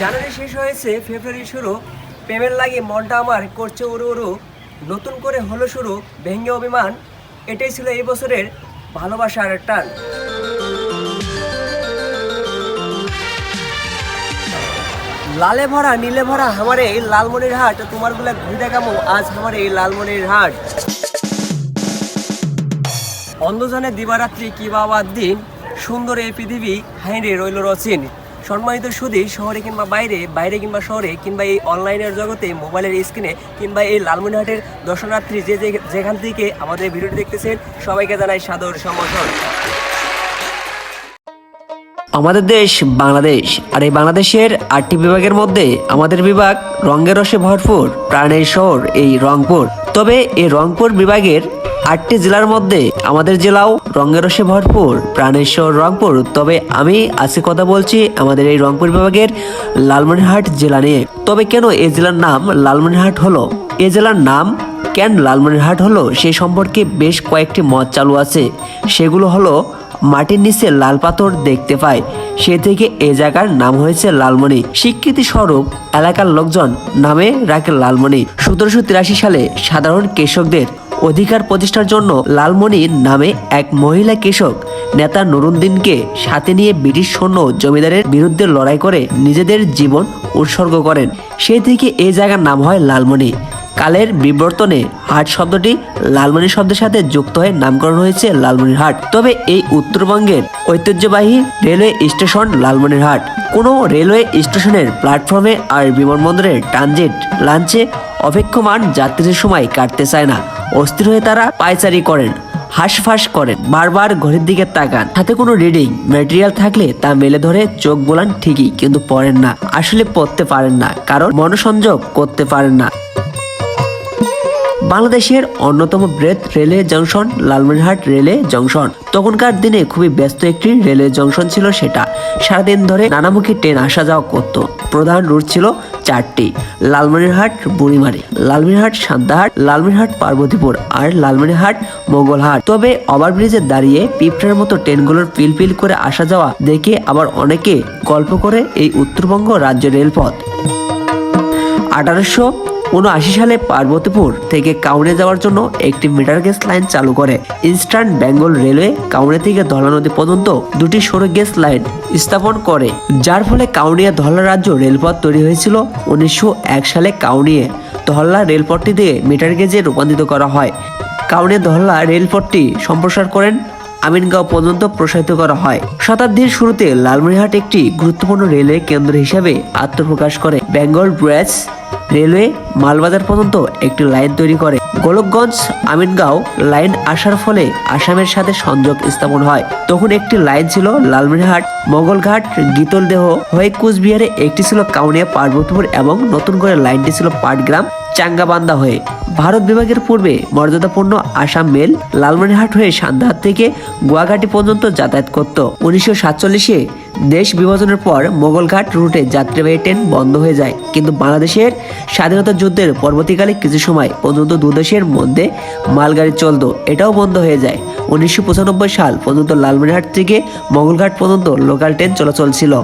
জানুয়ারি শেষ হয়েছে, ফেব্রুয়ারি শুরু। প্রেমের লাগে মনটা আমার করছে উড়ু উড়ু। নতুন করে হলো শুরু ভেঙ্গে অভিমান। এটাই ছিল এই বছরের ভালোবাসার টান। লালে ভরা, নীলে ভরা আমার এই লালমনির হাট তোমারগুলা ঘুরে দেখাবো আজ আমার এই লালমনির হাট। অন্ধজনে দিবারাত্রি কি বাবার দিন, সুন্দর এই পৃথিবী হাইরে রইল রচিন সম্মানিত সুদী শহরে কিংবা বাইরে বাইরে কিংবা শহরে, কিংবা এই অনলাইনের জগতে মোবাইলের স্ক্রিনে কিংবা এই লালমনিহাটের দর্শনার্থী যে যেখান থেকে আমাদের ভিডিওটি দেখতেছেন, সবাইকে জানাই সাদর সমর্থন। আমাদের দেশ বাংলাদেশ, আর এই বাংলাদেশের আটটি বিভাগের মধ্যে আমাদের বিভাগ রঙের রসে ভরপুর, প্রাণের শহর এই রংপুর। তবে এই রংপুর বিভাগের আটটি জেলার মধ্যে আমাদের জেলাও রঙের রসে ভরপুর, প্রাণের শহর রংপুর। তবে আমি আজকে কথা বলছি আমাদের এই রংপুর বিভাগের লালমনিরহাট জেলা নিয়ে। তবে কেন এই জেলার নাম লালমনিরহাট হলো? এই জেলার নাম কেন লালমনিরহাট হলো? সেই সম্পর্কে বেশ কয়েকটি মত চালু আছে। সেগুলো হলো মাটির নিচে লাল পাথর দেখতে পায়। সে থেকে এ জায়গার নাম হয়েছে লালমণি স্বীকৃতি স্বরূপ এলাকার লোকজন নামে রাখে লালমণি সতেরোশো তিরাশি সালে সাধারণ কৃষকদের অধিকার প্রতিষ্ঠার জন্য লালমণি নামে এক মহিলা কৃষক নেতা নুরুদ্দিনকে সাথে নিয়ে ব্রিটিশ সৈন্য জমিদারের বিরুদ্ধে লড়াই করে নিজেদের জীবন উৎসর্গ করেন। সেই থেকে এই জায়গার নাম হয় লালমণি কালের বিবর্তনে হাট শব্দটি লালমনি শব্দের সাথে যুক্ত হয়ে নামকরণ হয়েছে লালমনির হাট। তবে এই উত্তরবঙ্গের ঐতিহ্যবাহী রেলওয়ে স্টেশন লালমনির হাট। কোনো রেলওয়ে স্টেশনের প্ল্যাটফর্মে আর বিমানবন্দরের ট্রানজিট লাঞ্চে অপেক্ষমান যাত্রীদের সময় কাটতে চায় না। অস্থির হয়ে তারা পায়চারি করেন, হাঁসফাঁস করেন, বারবার ঘড়ির দিকে তাকান। হাতে কোনো রিডিং, ম্যাটেরিয়াল থাকলে তা মেলে ধরে চোখ বোলান ঠিকই, কিন্তু পড়েন না। আসলে পড়তে পারেন না, কারণ মনোসংযোগ করতে পারেন না। বাংলাদেশের অন্যতম বৃহৎ railway junction, Lalmonirhat railway junction. তখনকার দিনে খুবই ব্যস্ত একটি রেলওয়ে জংশন ছিল সেটা। সারাদিন ধরে নানামুখী ট্রেন আসা যাওয়া করত। প্রধান রুট ছিল চারটি, লালমনিরহাট, বুড়িমারি। লালমনিরহাট সান্তাহাট লালমনিরহাট, পার্বতীপুর আর লালমনিরহাট, মোগলহাট। তবে ওভারব্রিজে দাঁড়িয়ে পিপটার মতো ট্রেনগুলোর পিল পিল করে আসা যাওয়া দেখে আবার অনেকে গল্প করে এই উত্তরবঙ্গ রাজ্য রেলপথ। আঠারোশো উনআশি সালে পার্বতীপুর থেকে কাউনে যাওয়ার জন্য একটি মিটার গেজ লাইন চালু করে। ইস্টার্ন বেঙ্গল রেলওয়ে কাউনে থেকে ধলা নদী পর্যন্ত দুটি সরু গেজ লাইন স্থাপন করে। যার ফলে কাউনিয়া ধলা রাজ্য রেলপথ তৈরি হয়েছিল উনিশশো এক সালে কাউনিয়ে। ধল্লা রেলপথটি দিয়ে মিটার গেজে রূপান্তরিত করা হয়। কাউনিয়া ধল্লা রেলপথটি সম্প্রসার করেন আমিনগাঁও পর্যন্ত প্রসারিত করা হয়। শতাব্দীর শুরুতে লালমনিরহাট একটি গুরুত্বপূর্ণ রেলওয়ে কেন্দ্র হিসাবে আত্মপ্রকাশ করে। বেঙ্গল ব্রেজ রেলওয়ে মালবাজার পর্যন্ত একটি লাইন তৈরি করে। গোলকগঞ্জ, আমিনগাঁও লাইন আসার ফলে আসামের সাথে সংযোগ স্থাপন হয়। তখন একটি লাইন ছিল লালমনিরহাট মোগলঘাট গীতলদেহ হয়ে কুচবিহারে একটি ছিল কাউনিয়া, পার্বতীপুর এবং নতুন করে লাইনটি ছিল পাটগ্রাম, চাঙ্গাবান্দা হয়ে। ভারত বিভাগের পূর্বে মর্যাদাপূর্ণ আসাম মেল লালমনিরহাট হয়ে সান্দাহাট থেকে গুয়াঘাটি পর্যন্ত যাতায়াত করত। উনিশশো সাতচল্লিশে দেশ বিভাজনের পর মোগলঘাট রুটে যাত্রীবাহী ট্রেন বন্ধ হয়ে যায়। কিন্তু বাংলাদেশের স্বাধীনতা যুদ্ধের পরবর্তীকালে কিছু সময় পর্যন্ত দুদেশের মধ্যে মালগাড়ি চলতো, এটাও বন্ধ হয়ে যায়। উনিশশো পঁচানব্বই সাল পর্যন্ত লালমনিরহাট থেকে মোগলঘাট পর্যন্ত লোকাল ট্রেন চলাচল ছিল।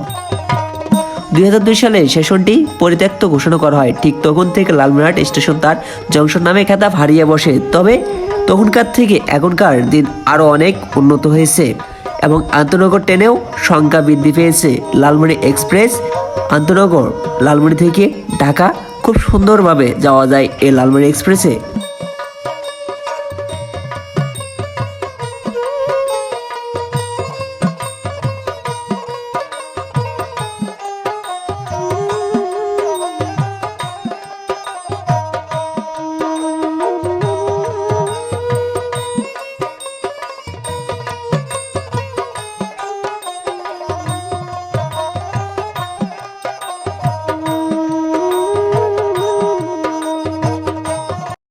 দুই হাজার দুই সালে স্টেশনটি পরিত্যক্ত ঘোষণা করা হয়। ঠিক তখন থেকে লালমনিরহাট স্টেশন তার জংশন নামে খেতাব হারিয়ে বসে। তবে তখনকার থেকে এখনকার দিন আরও অনেক উন্নত হয়েছে। এবং আন্তনগর ট্রেনেও সংখ্যা বৃদ্ধি পেয়েছে। লালমনি এক্সপ্রেস, আন্তনগর লালমনি থেকে ঢাকা খুব সুন্দরভাবে যাওয়া যায় এই লালমনি এক্সপ্রেসে।